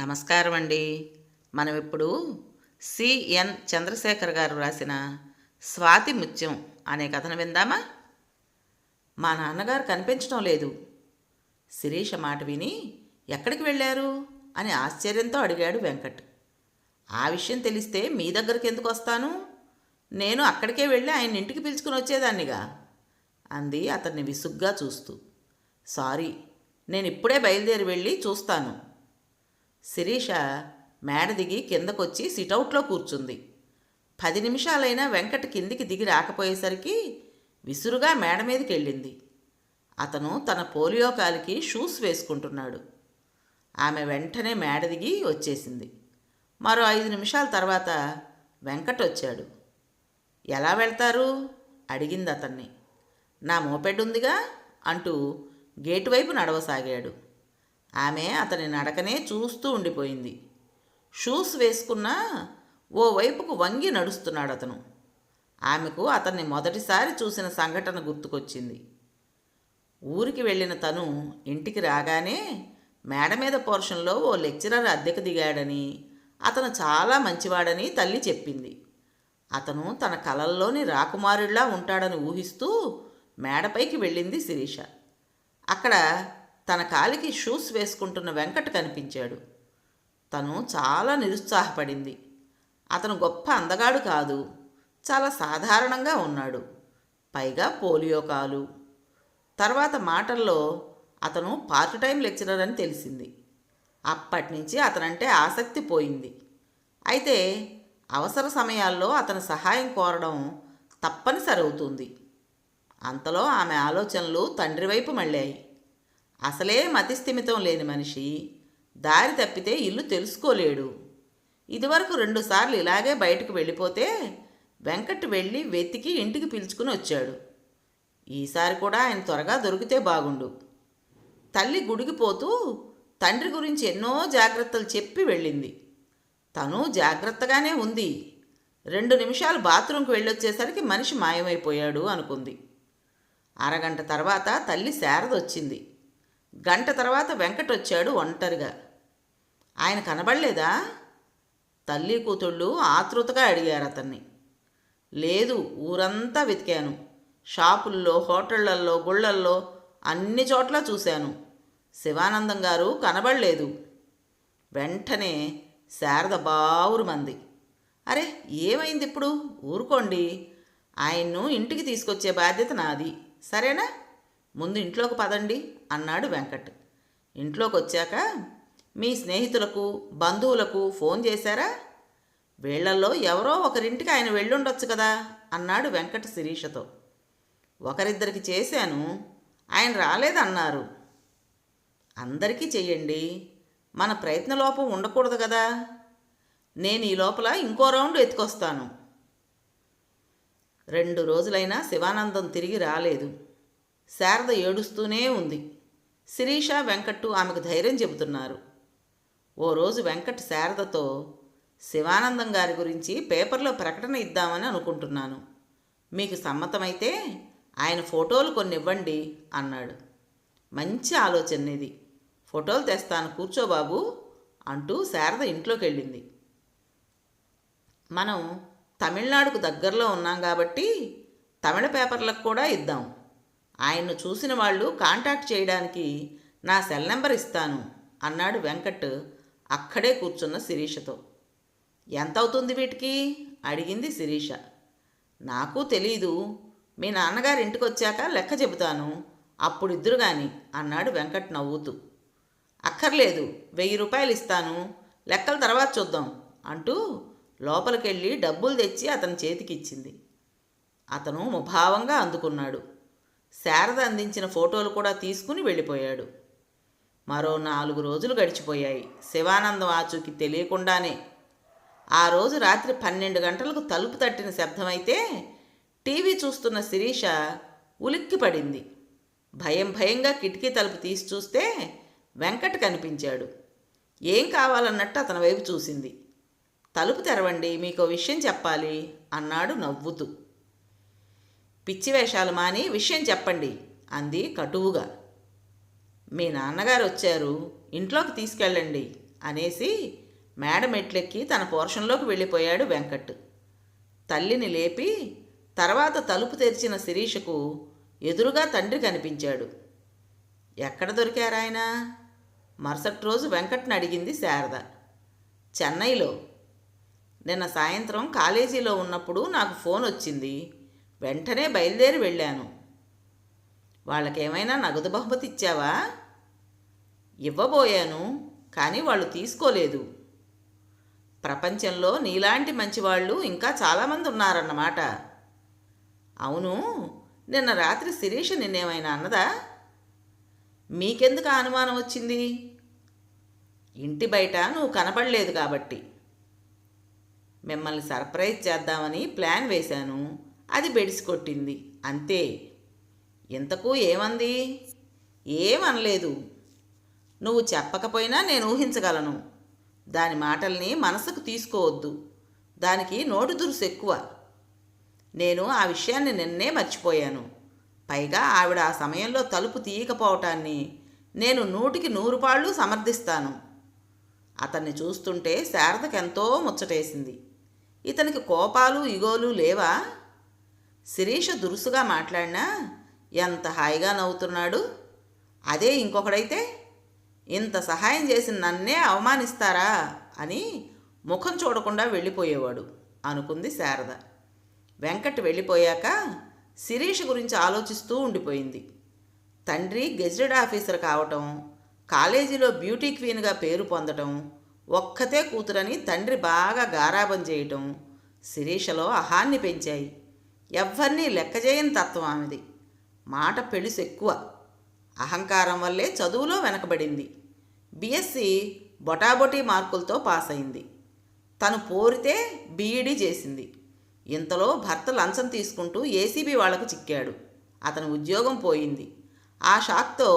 నమస్కారం అండి మనం ఇప్పుడు సిఎన్ చంద్రశేఖర్ గారు రాసిన స్వాతి ముత్యం అనే కథను విందామా? మా నాన్నగారు కనిపించడం లేదు. శిరీష మాట విని ఎక్కడికి వెళ్ళారు? అని ఆశ్చర్యంతో అడిగాడు వెంకట్. ఆ విషయం తెలిస్తే మీ దగ్గరికి ఎందుకు వస్తాను? నేను అక్కడికే వెళ్ళి ఆయన ఇంటికి పిలుచుకుని వచ్చేదాన్నిగా అంది అతన్ని విసుగ్గా చూస్తూ. సారీ నేను ఇప్పుడే బయలుదేరి వెళ్ళి చూస్తాను. శిరీష మేడ దిగి కిందకొచ్చి సిటౌట్లో కూర్చుంది. పది నిమిషాలైనా వెంకట్ కిందికి దిగి రాకపోయేసరికి విసురుగా మేడ మీదకి వెళ్ళింది అతను తన పోలియో కాలికి షూస్ వేసుకుంటున్నాడు. ఆమె వెంటనే మేడ దిగి వచ్చేసింది. మరో ఐదు నిమిషాల తర్వాత వెంకట్ వచ్చాడు. ఎలా వెళ్తారు? అడిగింది అతన్ని నా మోపెడ్ ఉందిగా అంటూ గేటు వైపు నడవసాగాడు. ఆమె అతని నడకనే చూస్తూ ఉండిపోయింది. షూస్ వేసుకున్నా ఓ వైపుకు వంగి నడుస్తున్నాడు అతను. ఆమెకు అతన్ని మొదటిసారి చూసిన సంఘటన గుర్తుకొచ్చింది. ఊరికి వెళ్ళిన తను ఇంటికి రాగానే మేడ మీద పోర్షన్లో ఓ లెక్చరర్ అద్దెకు దిగాడని అతను చాలా మంచివాడని తల్లి చెప్పింది. అతను తన కలల్లోని రాకుమారుడిలా ఉంటాడని ఊహిస్తూ మేడపైకి వెళ్ళింది శిరీష. అక్కడ తన కాలికి షూస్ వేసుకుంటున్న వెంకట కనిపించాడు. తను చాలా నిరుత్సాహపడింది. అతను గొప్ప అందగాడు కాదు. చాలా సాధారణంగా ఉన్నాడు. పైగా పోలియో కాలు. తర్వాత మాటల్లో అతను పార్ట్ టైం లెక్చరర్ అని తెలిసింది. అప్పటి నుంచి అతనంటే ఆసక్తి పోయింది. అయితే అవసర సమయాల్లో అతని సహాయం కోరడం తప్పనిసరి అవుతుంది అంతలో ఆమె ఆలోచనలు తండ్రి వైపు మళ్ళాయి. అసలే మతిస్థిమితం లేని మనిషి. దారి తప్పితే ఇల్లు తెలుసుకోలేడు. ఇదివరకు రెండుసార్లు ఇలాగే బయటకు వెళ్ళిపోతే వెంకట్ వెళ్ళి వెతికి ఇంటికి పిలుచుకుని వచ్చాడు. ఈసారి కూడా ఆయన త్వరగా దొరికితే బాగుండు. తల్లి గుడికి పోతూ తండ్రి గురించి ఎన్నో జాగ్రత్తలు చెప్పి వెళ్ళింది. తను జాగ్రత్తగానే ఉంది. రెండు నిమిషాలు బాత్రూంకి వెళ్ళొచ్చేసరికి మనిషి మాయమైపోయాడు అనుకుంది. అరగంట తర్వాత తల్లి శారద వచ్చింది. గంట తర్వాత వెంకట్ వచ్చాడు ఒంటరిగా. ఆయన కనబడలేదా? తల్లి కూతుళ్ళు ఆతృతగా అడిగారు అతన్ని. లేదు ఊరంతా వెతికాను. షాపుల్లో హోటళ్ళల్లో గుళ్ళల్లో అన్ని చోట్ల చూశాను. శివానందం గారు కనబడలేదు. వెంటనే శారద బావురు మంది. అరే ఏమైంది ఇప్పుడు? ఊరుకోండి. ఆయన్ను ఇంటికి తీసుకొచ్చే బాధ్యత నాది. సరేనా? ముందు ఇంట్లోకి పదండి అన్నాడు వెంకట్. ఇంట్లోకి వచ్చాక మీ స్నేహితులకు బంధువులకు ఫోన్ చేశారా? వీళ్ళల్లో ఎవరో ఒకరింటికి ఆయన వెళ్ళుండొచ్చు కదా అన్నాడు వెంకట శిరీషతో. ఒకరిద్దరికి చేశాను ఆయన రాలేదన్నారు. అందరికీ చెయ్యండి మన ప్రయత్నలోపం ఉండకూడదు కదా. నేను ఈ లోపల ఇంకో రౌండ్ ఎత్తుకొస్తాను. రెండు రోజులైనా శివానందం తిరిగి రాలేదు. శారద ఏడుస్తూనే ఉంది. శిరీష వెంకట్టు ఆమెకు ధైర్యం చెబుతున్నారు. ఓ రోజు వెంకట్ శారదతో శివానందం గారి గురించి పేపర్లో ప్రకటన ఇద్దామని అనుకుంటున్నాను. మీకు సమ్మతమైతే ఆయన ఫోటోలు కొన్ని ఇవ్వండి అన్నాడు. మంచి ఆలోచన ఇది ఫోటోలు తెస్తాను కూర్చో బాబు అంటూ శారద ఇంట్లోకి వెళ్ళింది మనం తమిళనాడుకు దగ్గరలో ఉన్నాం కాబట్టి తమిళ పేపర్లకు కూడా ఇద్దాం. ఆయన్ను చూసిన వాళ్ళు కాంటాక్ట్ చేయడానికి నా సెల్ నెంబర్ ఇస్తాను అన్నాడు వెంకట్ అక్కడే కూర్చున్న శిరీషతో. ఎంత అవుతుంది వీటికి? అడిగింది శిరీష. నాకు తెలీదు. మీ నాన్నగారి ఇంటికి వచ్చాక లెక్క చెబుతాను. అప్పుడు ఇద్దరు గాని అన్నాడు వెంకట్ నవ్వుతూ. అక్కర్లేదు వెయ్యి రూపాయలు ఇస్తాను. లెక్కల తర్వాత చూద్దాం అంటూ లోపలికెళ్ళి డబ్బులు తెచ్చి అతని చేతికిచ్చింది. అతను ముభావంగా అందుకున్నాడు. శారద అందించిన ఫోటోలు కూడా తీసుకుని వెళ్ళిపోయాడు. మరో నాలుగు రోజులు గడిచిపోయాయి. శివానందం ఆచూకి తెలియకుండానే ఆ రోజు రాత్రి పన్నెండు గంటలకు తలుపు తట్టిన శబ్దమైతే టీవీ చూస్తున్న శిరీష ఉలిక్కి పడింది భయం భయంగా కిటికీ తలుపు తీసి చూస్తే వెంకట్ కనిపించాడు. ఏం కావాలన్నట్టు అతని వైపు చూసింది. తలుపు తెరవండి మీకు విషయం చెప్పాలి అన్నాడు నవ్వుతూ. పిచ్చి వేషాలు మాని విషయం చెప్పండి అంది కటువుగా. మీ నాన్నగారు వచ్చారు ఇంట్లోకి తీసుకెళ్ళండి అనేసి మేడ మెట్లెక్కి తన పోర్షన్లోకి వెళ్ళిపోయాడు వెంకట్. తల్లిని లేపి తర్వాత తలుపు తెరిచిన శిరీషకు ఎదురుగా తండ్రి కనిపించాడు. ఎక్కడ దొరికారాయన మరుసటి రోజు వెంకట్ని అడిగింది శారద. చెన్నైలో. నిన్న సాయంత్రం కాలేజీలో ఉన్నప్పుడు నాకు ఫోన్ వచ్చింది. వెంటనే బయలుదేరి వెళ్ళాను. వాళ్ళకేమైనా నగదు బహుమతి ఇచ్చావా? ఇవ్వబోయాను కానీ వాళ్ళు తీసుకోలేదు. ప్రపంచంలో నీలాంటి మంచివాళ్ళు ఇంకా చాలామంది ఉన్నారన్నమాట. అవును నిన్న రాత్రి శిరీష నిన్నేమైనా అన్నదా? మీకెందుకు అనుమానం వచ్చింది? ఇంటి బయట నువ్వు కనపడలేదు కాబట్టి. మిమ్మల్ని సర్ప్రైజ్ చేద్దామని ప్లాన్ వేశాను. అది బెడిసి కొట్టింది. అంతే. ఇంతకు ఏమంది? ఏమనలేదు. నువ్వు చెప్పకపోయినా నేను ఊహించగలను. దాని మాటల్ని మనసుకు తీసుకోవద్దు. దానికి నోటు దురుసు ఎక్కువ. నేను ఆ విషయాన్ని నిన్నే మర్చిపోయాను. పైగా ఆవిడ ఆ సమయంలో తలుపు తీయకపోవటాన్ని నేను నూటికి నూరు పాళ్ళు సమర్థిస్తాను. అతన్ని చూస్తుంటే శారదకెంతో ముచ్చటేసింది. ఇతనికి కోపాలు ఇగోలు లేవా? శిరీష దురుసుగా మాట్లాడినా ఎంత హాయిగా నవ్వుతున్నాడు. అదే ఇంకొకడైతే ఇంత సహాయం చేసి నన్నే అవమానిస్తారా? అని ముఖం చూడకుండా వెళ్ళిపోయేవాడు అనుకుంది శారద. వెంకట్ వెళ్ళిపోయాక శిరీష్ గురించి ఆలోచిస్తూ ఉండిపోయింది. తండ్రి గెజిటెడ్ ఆఫీసర్ కావటం కాలేజీలో బ్యూటీ క్వీన్గా పేరు పొందటం ఒక్కతే కూతురని తండ్రి బాగా గారాబం చేయటం శిరీషలో అహాన్ని పెంచాయి. ఎవ్వరినీ లెక్కజేయని తత్వం ఆమెది. మాట పెళుసు ఎక్కువ అహంకారం వల్లే చదువులో వెనకబడింది. బిఎస్సి బొటాబొటీ మార్కులతో పాస్ అయింది తను పోరితే బీఈడీ చేసింది. ఇంతలో భర్త లంచం తీసుకుంటూ ఏసీబీ వాళ్ళకు చిక్కాడు. అతని ఉద్యోగం పోయింది. ఆ షాక్తో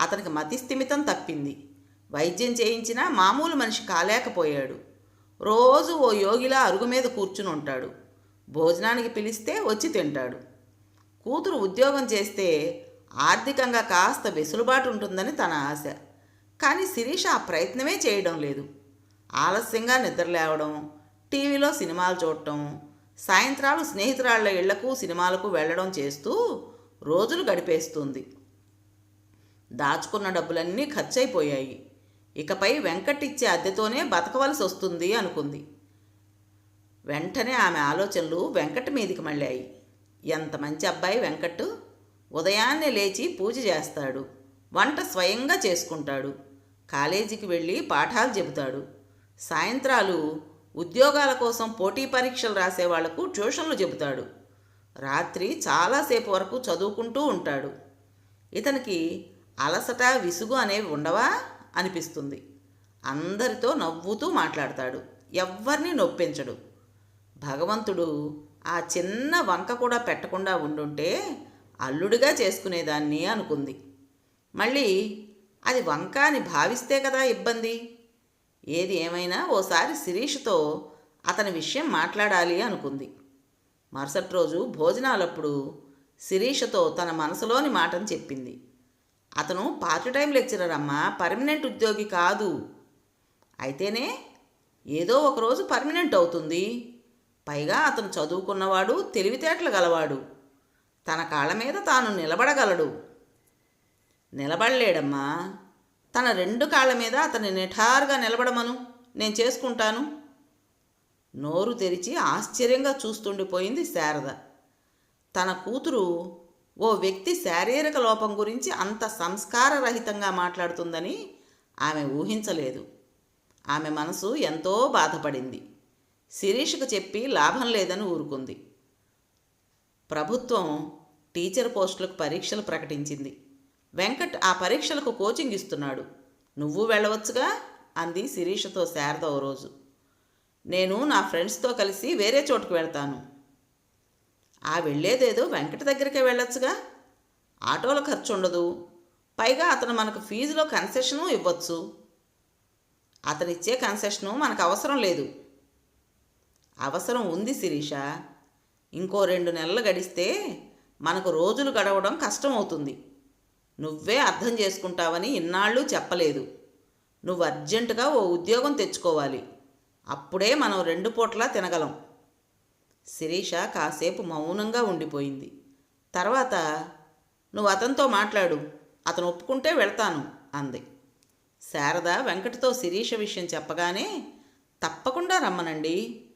అతనికి మతిస్థిమితం తప్పింది. వైద్యం చేయించినా మామూలు మనిషి కాలేకపోయాడు. రోజు ఓ యోగిలా అరుగు మీద కూర్చుని ఉంటాడు భోజనానికి పిలిస్తే వచ్చి తింటాడు. కూతురు ఉద్యోగం చేస్తే ఆర్థికంగా కాస్త వెసులుబాటు ఉంటుందని తన ఆశ. కానీ శిరీష ఆ ప్రయత్నమే చేయడం లేదు. ఆలస్యంగా నిద్రలేవడం టీవీలో సినిమాలు చూడటం సాయంత్రాలు స్నేహితురాళ్ళ ఇళ్ళకు సినిమాలకు వెళ్ళడం చేస్తూ రోజులు గడిపేస్తుంది. దాచుకున్న డబ్బులన్నీ ఖర్చయిపోయాయి ఇకపై వెంకట్ ఇచ్చే అద్దెతోనే బతకవలసి వస్తుంది అనుకుంది. వెంటనే ఆమె ఆలోచనలు వెంకట్ మీదికి మళ్ళాయి. ఎంత మంచి అబ్బాయి వెంకట్ ఉదయాన్నే లేచి పూజ చేస్తాడు. వంట స్వయంగా చేసుకుంటాడు. కాలేజీకి వెళ్ళి పాఠాలు చెబుతాడు. సాయంత్రాలు ఉద్యోగాల కోసం పోటీ పరీక్షలు రాసే వాళ్ళకు ట్యూషన్లు చెబుతాడు. రాత్రి చాలాసేపు వరకు చదువుకుంటూ ఉంటాడు. ఇతనికి అలసట విసుగు అనేవి ఉండవా? అనిపిస్తుంది. అందరితో నవ్వుతూ మాట్లాడతాడు. ఎవ్వరిని నొప్పించడు. భగవంతుడు ఆ చిన్న వంక కూడా పెట్టకుండా ఉండుంటే అల్లుడిగా చేసుకునేదాన్ని అనుకుంది. మళ్ళీ అది వంక అని భావిస్తే కదా ఇబ్బంది. ఏది ఏమైనా ఓసారి శిరీష్తో అతని విషయం మాట్లాడాలి అనుకుంది. మరుసటి రోజు భోజనాలప్పుడు శిరీషతో తన మనసులోని మాటను చెప్పింది. అతను పార్ట్ టైం లెక్చరర్ అమ్మా పర్మనెంట్ ఉద్యోగి కాదు. అయితేనే ఏదో ఒకరోజు పర్మనెంట్ అవుతుంది. పైగా అతను చదువుకున్నవాడు తెలివితేటలు గలవాడు. తన కాళ్ళ మీద తాను నిలబడగలడు. నిలబడలేడమ్మా తన రెండు కాళ్ళ మీద అతన్ని నిఠారుగా నిలబడమను. నేను చేసుకుంటాను. నోరు తెరిచి ఆశ్చర్యంగా చూస్తుండిపోయింది శారద. తన కూతురు ఓ వ్యక్తి శారీరక లోపం గురించి అంత సంస్కారరహితంగా మాట్లాడుతుందని ఆమె ఊహించలేదు. ఆమె మనసు ఎంతో బాధపడింది. శిరీష్కు చెప్పి లాభం లేదని ఊరుకుంది. ప్రభుత్వం టీచర్ పోస్టులకు పరీక్షలు ప్రకటించింది. వెంకట్ ఆ పరీక్షలకు కోచింగ్ ఇస్తున్నాడు. నువ్వు వెళ్ళవచ్చుగా అంది శిరీషతో శారద ఓ రోజు. నేను నా ఫ్రెండ్స్తో కలిసి వేరే చోటుకు వెళ్తాను. ఆ వెళ్ళేదేదో వెంకట దగ్గరికే వెళ్ళొచ్చుగా? ఆటోల ఖర్చు ఉండదు. పైగా అతను మనకు ఫీజులో కన్సెషను ఇవ్వచ్చు. అతనిచ్చే కన్సెషను మనకు అవసరం లేదు. అవసరం ఉంది శిరీష. ఇంకో రెండు నెలలు గడిస్తే మనకు రోజులు గడవడం కష్టమవుతుంది. నువ్వే అర్థం చేసుకుంటావని ఇన్నాళ్ళు చెప్పలేదు. నువ్వు అర్జెంటుగా ఓ ఉద్యోగం తెచ్చుకోవాలి. అప్పుడే మనం రెండు పూట్లా తినగలం. శిరీష కాసేపు మౌనంగా ఉండిపోయింది. తర్వాత నువ్వు అతనితో మాట్లాడు. అతను ఒప్పుకుంటే వెళ్తాను అంది. శారద వెంకటతో శిరీష విషయం చెప్పగానే తప్పకుండా రమ్మనండి.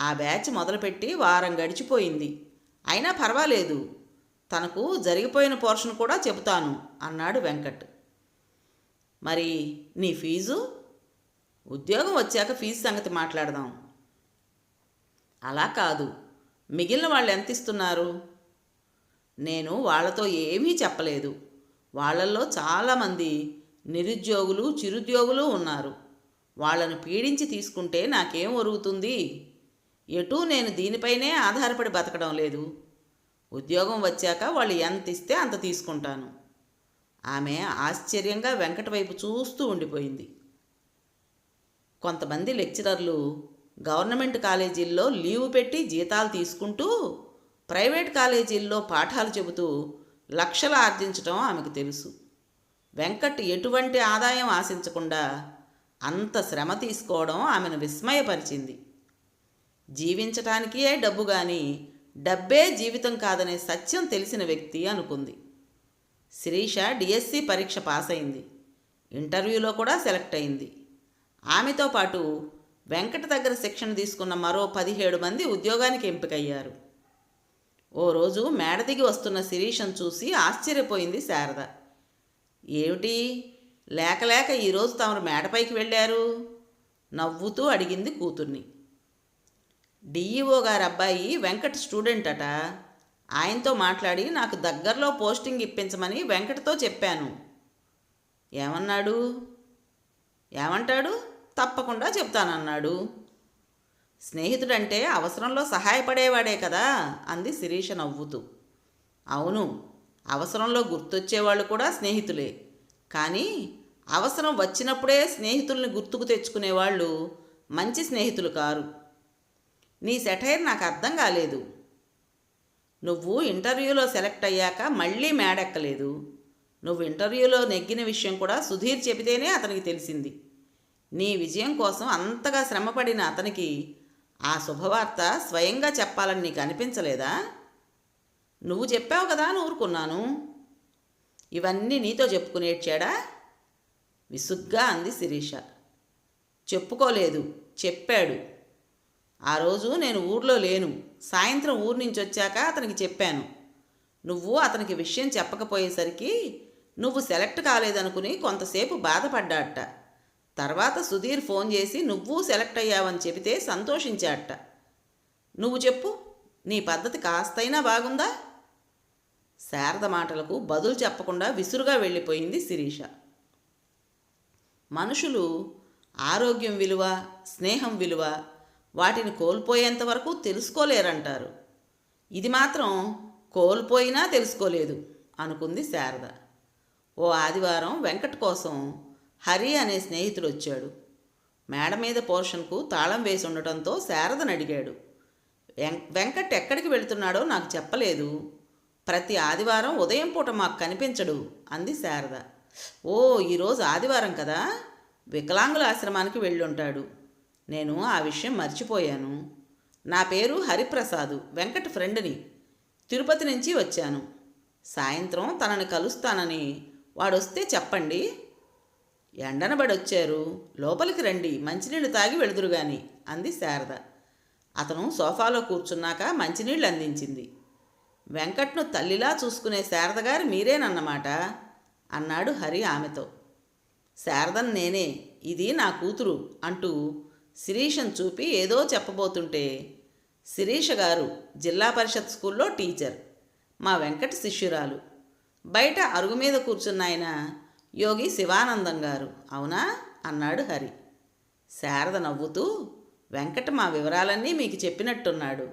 ఆ బ్యాచ్ మొదలుపెట్టి వారం గడిచిపోయింది. అయినా పర్వాలేదు. తనకు జరిగిపోయిన పోర్షన్ కూడా చెబుతాను అన్నాడు వెంకట్. మరి నీ ఫీజు? ఉద్యోగం వచ్చాక ఫీజు సంగతి మాట్లాడదాం. అలా కాదు. మిగిలిన వాళ్ళు ఎంత ఇస్తున్నారు? నేను వాళ్ళతో ఏమీ చెప్పలేదు. వాళ్ళల్లో చాలామంది నిరుద్యోగులు చిరుద్యోగులు ఉన్నారు. వాళ్ళను పీడించి తీసుకుంటే నాకేం ఒరుగుతుంది? ఎటూ నేను దీనిపైనే ఆధారపడి బతకడం లేదు. ఉద్యోగం వచ్చాక వాళ్ళు ఎంత ఇస్తే అంత తీసుకుంటాను. ఆమె ఆశ్చర్యంగా వెంకట వైపు చూస్తూ ఉండిపోయింది. కొంతమంది లెక్చరర్లు గవర్నమెంట్ కాలేజీల్లో లీవు పెట్టి జీతాలు తీసుకుంటూ ప్రైవేట్ కాలేజీల్లో పాఠాలు చెబుతూ లక్షలు ఆర్జించడం ఆమెకు తెలుసు. వెంకట్ ఎటువంటి ఆదాయం ఆశించకుండా అంత శ్రమ తీసుకోవడం ఆమెను విస్మయపరిచింది. జీవించటానికే డబ్బు కానీ డబ్బే జీవితం కాదనే సత్యం తెలిసిన వ్యక్తి అనుకుంది. శిరీష డిఎస్సి పరీక్ష పాస్ అయింది ఇంటర్వ్యూలో కూడా సెలెక్ట్ అయింది. ఆమెతో పాటు వెంకట దగ్గర శిక్షణ తీసుకున్న మరో పదిహేడు మంది ఉద్యోగానికి ఎంపికయ్యారు. ఓ రోజు మేడ దిగి వస్తున్న శిరీషను చూసి ఆశ్చర్యపోయింది శారద. ఏమిటి? లేక లేక ఈరోజు తమరు మేడపైకి వెళ్ళారు? నవ్వుతూ అడిగింది కూతుర్ని. డిఈఓ గారి అబ్బాయి వెంకట్ స్టూడెంట్ అట. ఆయనతో మాట్లాడి నాకు దగ్గరలో పోస్టింగ్ ఇప్పించమని వెంకటతో చెప్పాను. ఏమన్నాడు? ఏమంటాడు? తప్పకుండా చెప్తానన్నాడు. స్నేహితుడంటే అవసరంలో సహాయపడేవాడే కదా అంది శిరీష నవ్వుతూ. అవును అవసరంలో గుర్తొచ్చేవాళ్ళు కూడా స్నేహితులే. కానీ అవసరం వచ్చినప్పుడే స్నేహితుల్ని గుర్తుకు తెచ్చుకునేవాళ్ళు మంచి స్నేహితులు కారు. నీ సెటైర్ నాకు అర్థం కాలేదు. నువ్వు ఇంటర్వ్యూలో సెలెక్ట్ అయ్యాక మళ్ళీ మేడెక్కలేదు. నువ్వు ఇంటర్వ్యూలో నెగ్గిన విషయం కూడా సుధీర్ చెబితేనే అతనికి తెలిసింది. నీ విజయం కోసం అంతగా శ్రమపడిన అతనికి ఆ శుభవార్త స్వయంగా చెప్పాలని నీకు అనిపించలేదా? నువ్వు చెప్పావు కదా అని ఊరుకున్నాను. ఇవన్నీ నీతో చెప్పుకునేడ్చాడా విసుగ్గా అంది శిరీష. చెప్పుకోలేదు. చెప్పాడు. ఆ రోజు నేను ఊర్లో లేను. సాయంత్రం ఊరు నుంచి వచ్చాక అతనికి చెప్పాను. నువ్వు అతనికి విషయం చెప్పకపోయేసరికి నువ్వు సెలెక్ట్ కాలేదనుకుని కొంతసేపు బాధపడ్డాట. తర్వాత సుధీర్ ఫోన్ చేసి నువ్వు సెలెక్ట్ అయ్యావని చెబితే సంతోషించాట. నువ్వు చెప్పు నీ పద్ధతి కాస్తైనా బాగుందా? శారద మాటలకు బదులు చెప్పకుండా విసురుగా వెళ్ళిపోయింది శిరీష. మనుషులు ఆరోగ్యం విలువ స్నేహం విలువ వాటిని కోల్పోయేంత వరకు తెలుసుకోలేరంటారు. ఇది మాత్రం కోల్పోయినా తెలుసుకోలేదు అనుకుంది శారద. ఓ ఆదివారం వెంకట్ కోసం హరి అనే స్నేహితుడు వచ్చాడు. మేడ మీద పోర్షన్కు తాళం వేసి ఉండటంతో శారదను అడిగాడు. వెంకట్ ఎక్కడికి వెళుతున్నాడో నాకు చెప్పలేదు. ప్రతి ఆదివారం ఉదయం పూట మాకు కనిపించడు అంది శారద. ఓ ఈరోజు ఆదివారం కదా? వికలాంగుల ఆశ్రమానికి వెళ్ళుంటాడు. నేను ఆ విషయం మర్చిపోయాను. నా పేరు హరిప్రసాద్ వెంకట్ ఫ్రెండ్ని. తిరుపతి నుంచి వచ్చాను. సాయంత్రం తనని కలుస్తానని. వాడొస్తే చెప్పండి. ఎండనబడి వచ్చారు లోపలికి రండి మంచినీళ్ళు తాగి వెళుదురు గాని అంది శారద. అతను సోఫాలో కూర్చున్నాక మంచినీళ్ళు అందించింది. వెంకట్ను తల్లిలా చూసుకునే శారద గారు మీరేనన్నమాట అన్నాడు హరి ఆమెతో. శారదన్ నేనే ఇది నా కూతురు అంటూ శిరీషను చూపి ఏదో చెప్పబోతుంటే శిరీష గారు జిల్లా పరిషత్ స్కూల్లో టీచర్ మా వెంకట శిష్యురాలు. బయట అరుగు మీద కూర్చున్న ఆయన యోగి శివానందం గారు. అవునా? అన్నాడు హరి. శారద నవ్వుతూ వెంకట మా వివరాలన్నీ మీకు చెప్పినట్టున్నాడు.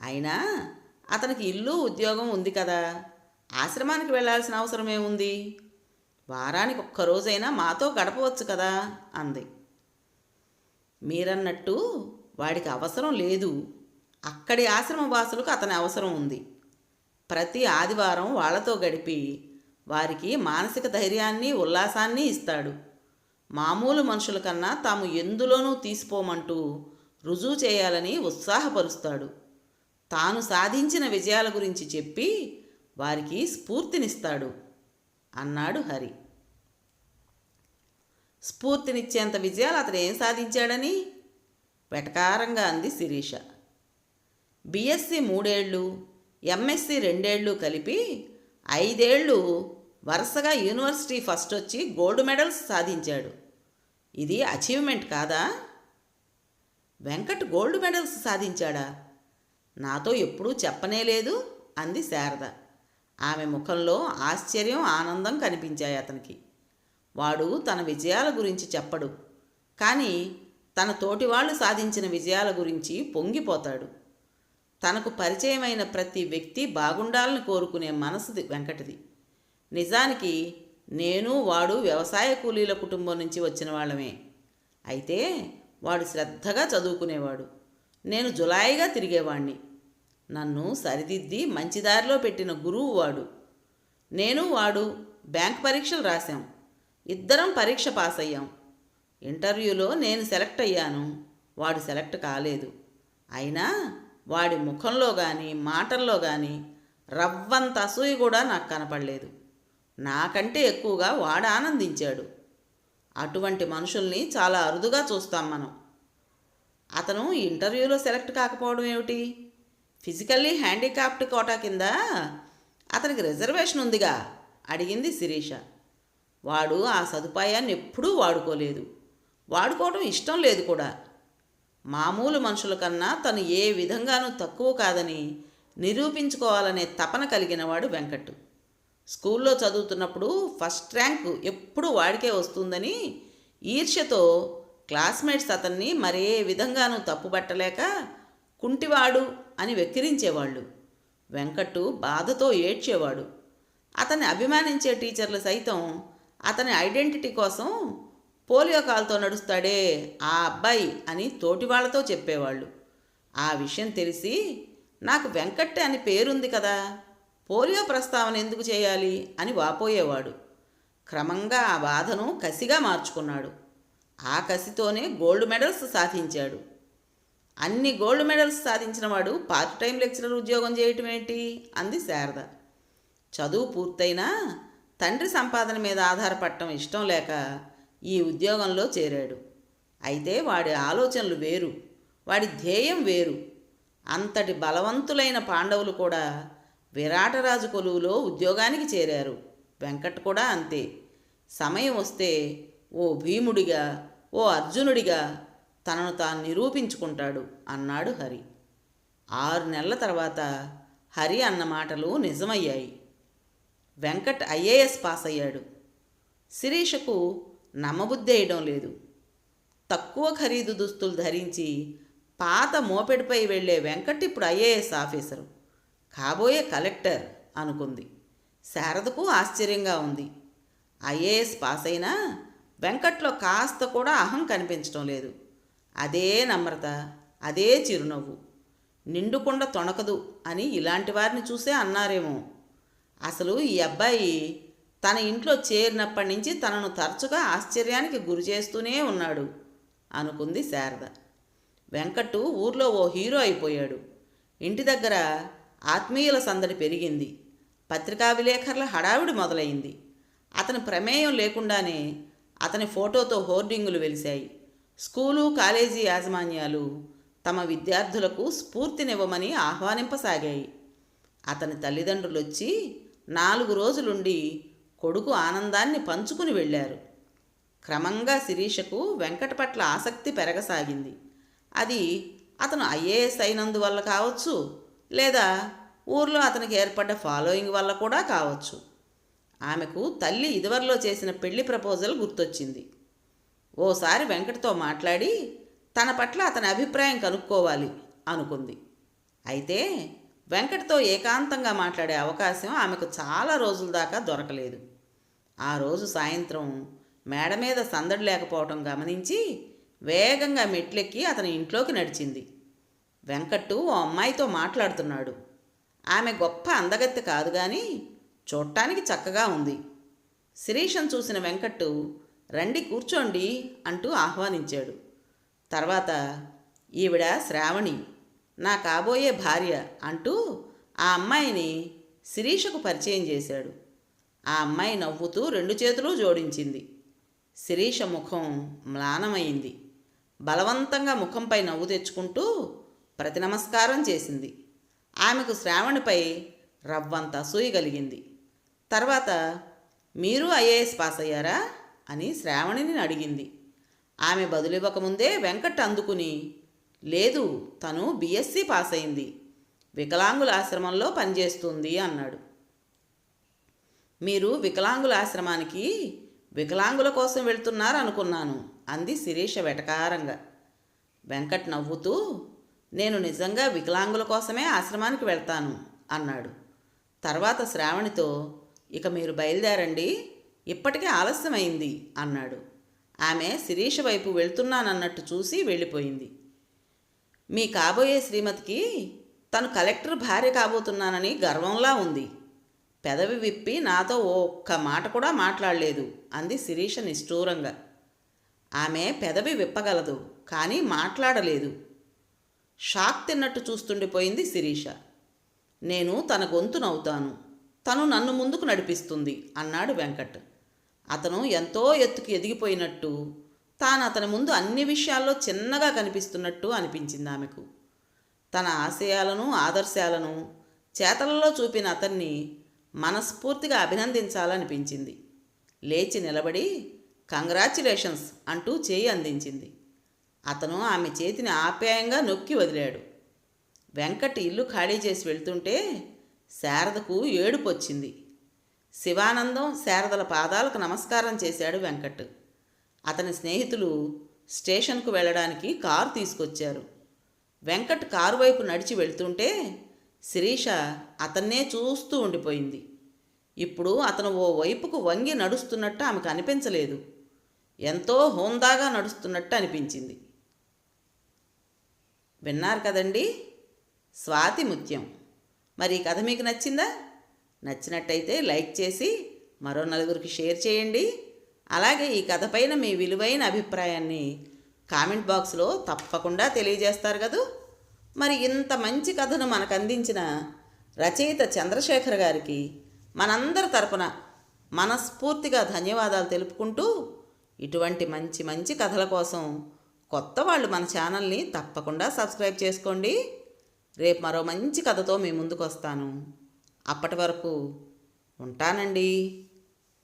అయినా అతనికి ఇల్లు ఉద్యోగం ఉంది కదా. ఆశ్రమానికి వెళ్ళాల్సిన అవసరం ఏముంది? వారానికి ఒక్కరోజైనా మాతో గడపవచ్చు కదా అంది. మీరన్నట్టు వాడికి అవసరం లేదు. అక్కడి ఆశ్రమ వాసులకు అతని అవసరం ఉంది. ప్రతి ఆదివారం వాళ్ళతో గడిపి వారికి మానసిక ధైర్యాన్ని ఉల్లాసాన్ని ఇస్తాడు. మామూలు మనుషుల కన్నా తాము ఎందులోనూ తీసిపోమంటూ రుజువు చేయాలని ఉత్సాహపరుస్తాడు. తాను సాధించిన విజయాల గురించి చెప్పి వారికి స్ఫూర్తినిస్తాడు అన్నాడు హరి. స్ఫూర్తినిచ్చేంత విజయాలు అతను ఏం సాధించాడని? వెటకారంగా అంది శిరీష. బిఎస్సి మూడేళ్ళు ఎంఎస్సి రెండేళ్ళు కలిపి ఐదేళ్ళు వరుసగా యూనివర్సిటీ ఫస్ట్ వచ్చి గోల్డ్ మెడల్స్ సాధించాడు. ఇది అచీవ్మెంట్ కాదా? వెంకట్ గోల్డ్ మెడల్స్ సాధించాడా? నాతో ఎప్పుడూ చెప్పనే లేదు అంది శారద. ఆమె ముఖంలో ఆశ్చర్యం ఆనందం కనిపించాయి అతనికి. వాడు తన విజయాల గురించి చెప్పడు. కానీ తన తోటివాళ్ళు సాధించిన విజయాల గురించి పొంగిపోతాడు. తనకు పరిచయమైన ప్రతి వ్యక్తి బాగుండాలని కోరుకునే మనసుది వెంకటిది. నిజానికి నేను వాడు వ్యవసాయ కూలీల కుటుంబం నుంచి వచ్చిన వాళ్ళమే. అయితే వాడు శ్రద్ధగా చదువుకునేవాడు. నేను జులాయిగా తిరిగేవాణ్ణి. నన్ను సరిదిద్ది మంచి దారిలో పెట్టిన గురువు వాడు. నేను వాడు బ్యాంక్ పరీక్షలు రాశాం. ఇద్దరం పరీక్ష పాస్ అయ్యాం ఇంటర్వ్యూలో నేను సెలెక్ట్ అయ్యాను. వాడు సెలెక్ట్ కాలేదు. అయినా వాడి ముఖంలో కానీ మాటల్లో కానీ రవ్వంత అసూయ కూడా నాకు కనపడలేదు. నాకంటే ఎక్కువగా వాడు ఆనందించాడు. అటువంటి మనుషుల్ని చాలా అరుదుగా చూస్తాం మనం. అతను ఇంటర్వ్యూలో సెలెక్ట్ కాకపోవడం ఏమిటి? ఫిజికల్లీ హ్యాండిక్యాప్డ్ కోటా కింద అతనికి రిజర్వేషన్ ఉందిగా? అడిగింది శిరీష. వాడు ఆ సదుపాయాన్ని ఎప్పుడూ వాడుకోలేదు. వాడుకోవడం ఇష్టం లేదు కూడా. మామూలు మనుషుల కన్నా తను ఏ విధంగానూ తక్కువ కాదని నిరూపించుకోవాలనే తపన కలిగినవాడు వెంకట్ స్కూల్లో చదువుతున్నప్పుడు ఫస్ట్ ర్యాంక్ ఎప్పుడూ వాడికే వస్తుందని ఈర్ష్యతో క్లాస్మేట్స్ అతన్ని మరే విధంగానూ తప్పుపట్టలేక కుంటివాడు అని వెక్కిరించేవాళ్ళు. వెంకట్టు బాధతో ఏడ్చేవాడు. అతన్ని అభిమానించే టీచర్లు సైతం అతని ఐడెంటిటీ కోసం పోలియో కాల్తో నడుస్తాడే ఆ అబ్బాయి అని తోటి వాళ్ళతో చెప్పేవాళ్ళు. ఆ విషయం తెలిసి నాకు వెంకట్ అని పేరుంది కదా పోలియో ప్రస్తావన ఎందుకు చేయాలి అని వాపోయేవాడు. క్రమంగా ఆ బాధను కసిగా మార్చుకున్నాడు. ఆ కసితోనే గోల్డ్ మెడల్స్ సాధించాడు. అన్ని గోల్డ్ మెడల్స్ సాధించిన వాడు పార్ట్ టైం లెక్చరర్ ఉద్యోగం చేయటం ఏంటి? అంది శారద. చదువు పూర్తయినా తండ్రి సంపాదన మీద ఆధారపడటం ఇష్టం లేక ఈ ఉద్యోగంలో చేరాడు. అయితే వాడి ఆలోచనలు వేరు వాడి ధ్యేయం వేరు. అంతటి బలవంతులైన పాండవులు కూడా విరాటరాజు కొలువులో ఉద్యోగానికి చేరారు. వెంకట్ కూడా అంతే. సమయం వస్తే ఓ భీముడిగా ఓ అర్జునుడిగా తనను తాను నిరూపించుకుంటాడు అన్నాడు హరి. ఆరు నెలల తర్వాత హరి అన్న మాటలు నిజమయ్యాయి. వెంకట్ ఐఏఎస్ పాస్ అయ్యాడు. శిరీషకు నమ్మబుద్ధేయడం లేదు. తక్కువ ఖరీదు దుస్తులు ధరించి పాత మోపెడిపై వెళ్ళే వెంకట్ ఇప్పుడు ఐఏఎస్ ఆఫీసరు. కాబోయే కలెక్టర్ అనుకుంది. శారదకు ఆశ్చర్యంగా ఉంది. ఐఏఎస్ పాస్ అయినా వెంకట్లో కాస్త కూడా అహం కనిపించడం లేదు. అదే నమ్రత అదే చిరునవ్వు. నిండుకుండ తొణకదు అని ఇలాంటి వారిని చూసే అన్నారేమో. అసలు ఈ అబ్బాయి తన ఇంట్లో చేరినప్పటి నుంచి తనను తరచుగా ఆశ్చర్యానికి గురి చేస్తూనే ఉన్నాడు అనుకుంది శారద. వెంకటు ఊర్లో ఓ హీరో అయిపోయాడు. ఇంటి దగ్గర ఆత్మీయుల సందడి పెరిగింది. పత్రికా విలేకరుల హడావిడి మొదలైంది. అతని ప్రమేయం లేకుండానే అతని ఫోటోతో హోర్డింగులు వెలిశాయి. స్కూలు కాలేజీ యాజమాన్యాలు తమ విద్యార్థులకు స్ఫూర్తినివ్వమని ఆహ్వానింపసాగాయి. అతని తల్లిదండ్రులు వచ్చి నాలుగు రోజులుండి కొడుకు ఆనందాన్ని పంచుకుని వెళ్ళారు. క్రమంగా శిరీషకు వెంకట పట్ల ఆసక్తి పెరగసాగింది. అది అతను ఐఏఎస్ అయినందువల్ల కావచ్చు లేదా ఊర్లో అతనికి ఏర్పడ్డ ఫాలోయింగ్ వల్ల కూడా కావచ్చు. ఆమెకు తల్లి ఇదివరలో చేసిన పెళ్ళి ప్రపోజల్ గుర్తొచ్చింది. ఓసారి వెంకటతో మాట్లాడి తన పట్ల అతని అభిప్రాయం కనుక్కోవాలి అనుకుంది. అయితే వెంకట్తో ఏకాంతంగా మాట్లాడే అవకాశం ఆమెకు చాలా రోజుల దాకా దొరకలేదు. ఆ రోజు సాయంత్రం మేడ మీద సందడి లేకపోవటం గమనించి వేగంగా మెట్లెక్కి అతని ఇంట్లోకి నడిచింది. వెంకట్టు ఓ అమ్మాయితో మాట్లాడుతున్నాడు. ఆమె గొప్ప అందగత్తె కాదు కానీ చూడటానికి చక్కగా ఉంది. శిరీషను చూసిన వెంకట్టు రండి కూర్చోండి అంటూ ఆహ్వానించాడు. తర్వాత ఈవిడ శ్రావణి నా కాబోయే భార్య అంటూ ఆ అమ్మాయిని శిరీషకు పరిచయం చేశాడు. ఆ అమ్మాయి నవ్వుతూ రెండు చేతులు జోడించింది. శిరీష ముఖం మ్లానమైంది. బలవంతంగా ముఖంపై నవ్వు తెచ్చుకుంటూ ప్రతి నమస్కారం చేసింది. ఆమెకు శ్రావణిపై రవ్వంత అసూయ కలిగింది. తర్వాత మీరు ఐఏఎస్ పాస్ అయ్యారా అని శ్రావణిని అడిగింది. ఆమె బదులివ్వకముందే వెంకట్ అందుకుని లేదు తను బీఎస్సీ పాస్ అయింది వికలాంగుల ఆశ్రమంలో పనిచేస్తుంది అన్నాడు. మీరు వికలాంగుల ఆశ్రమానికి వికలాంగుల కోసం వెళ్తున్నారనుకున్నాను అంది శిరీష వెటకారంగా. వెంకట్ నవ్వుతూ నేను నిజంగా వికలాంగుల కోసమే ఆశ్రమానికి వెళ్తాను అన్నాడు. తర్వాత శ్రావణితో ఇక మీరు బయలుదేరండి ఇప్పటికే ఆలస్యమైంది అన్నాడు. ఆమె శిరీష వైపు వెళ్తున్నానన్నట్టు చూసి వెళ్ళిపోయింది. మీ కాబోయే శ్రీమతికి తను కలెక్టర్ భార్య కాబోతున్నానని గర్వంలా ఉంది. పెదవి విప్పి నాతో ఒక్క మాట కూడా మాట్లాడలేదు అంది శిరీష నిష్ఠూరంగా. ఆమె పెదవి విప్పగలదు కానీ మాట్లాడలేదు. షాక్ తిన్నట్టు చూస్తుండిపోయింది శిరీష. నేను తన గొంతునవుతాను తను నన్ను ముందుకు నడిపిస్తుంది అన్నాడు వెంకట్. అతను ఎంతో ఎత్తుకు ఎదిగిపోయినట్టు తాను అతని ముందు అన్ని విషయాల్లో చిన్నగా కనిపిస్తున్నట్టు అనిపించింది ఆమెకు. తన ఆశయాలను ఆదర్శాలను చేతలలో చూపిన అతన్ని మనస్ఫూర్తిగా అభినందించాలనిపించింది. లేచి నిలబడి కంగ్రాచ్యులేషన్స్ అంటూ చేయి అందించింది. అతను ఆమె చేతిని ఆప్యాయంగా నొక్కి వదిలాడు. వెంకట్ ఇల్లు ఖాళీ చేసి వెళ్తుంటే శారదకు ఏడుపు వచ్చింది శివానందం శారదల పాదాలకు నమస్కారం చేశాడు వెంకట్. అతని స్నేహితులు స్టేషన్కు వెళ్ళడానికి కారు తీసుకొచ్చారు. వెంకట్ కారు వైపు నడిచి వెళ్తుంటే శిరీష అతన్నే చూస్తూ ఉండిపోయింది. ఇప్పుడు అతను ఓ వైపుకు వంగి నడుస్తున్నట్టు ఆమెకు అనిపించలేదు ఎంతో హోందాగా నడుస్తున్నట్టు అనిపించింది. విన్నారు కదండి? స్వాతి ముత్యం. మరి ఈ కథ మీకు నచ్చిందా? నచ్చినట్టయితే లైక్ చేసి మరో నలుగురికి షేర్ చేయండి. అలాగే ఈ కథ పైన మీ విలువైన అభిప్రాయాన్ని కామెంట్ బాక్స్లో తప్పకుండా తెలియజేస్తారు కదూ? మరి ఇంత మంచి కథను మనకు అందించిన రచయిత చంద్రశేఖర్ గారికి మనందరి తరపున మనస్ఫూర్తిగా ధన్యవాదాలు తెలుపుకుంటూ ఇటువంటి మంచి మంచి కథల కోసం కొత్త వాళ్ళు మన ఛానల్ని తప్పకుండా సబ్స్క్రైబ్ చేసుకోండి. రేపు మరో మంచి కథతో మీ ముందుకు వస్తాను అప్పటి వరకు ఉంటానండి.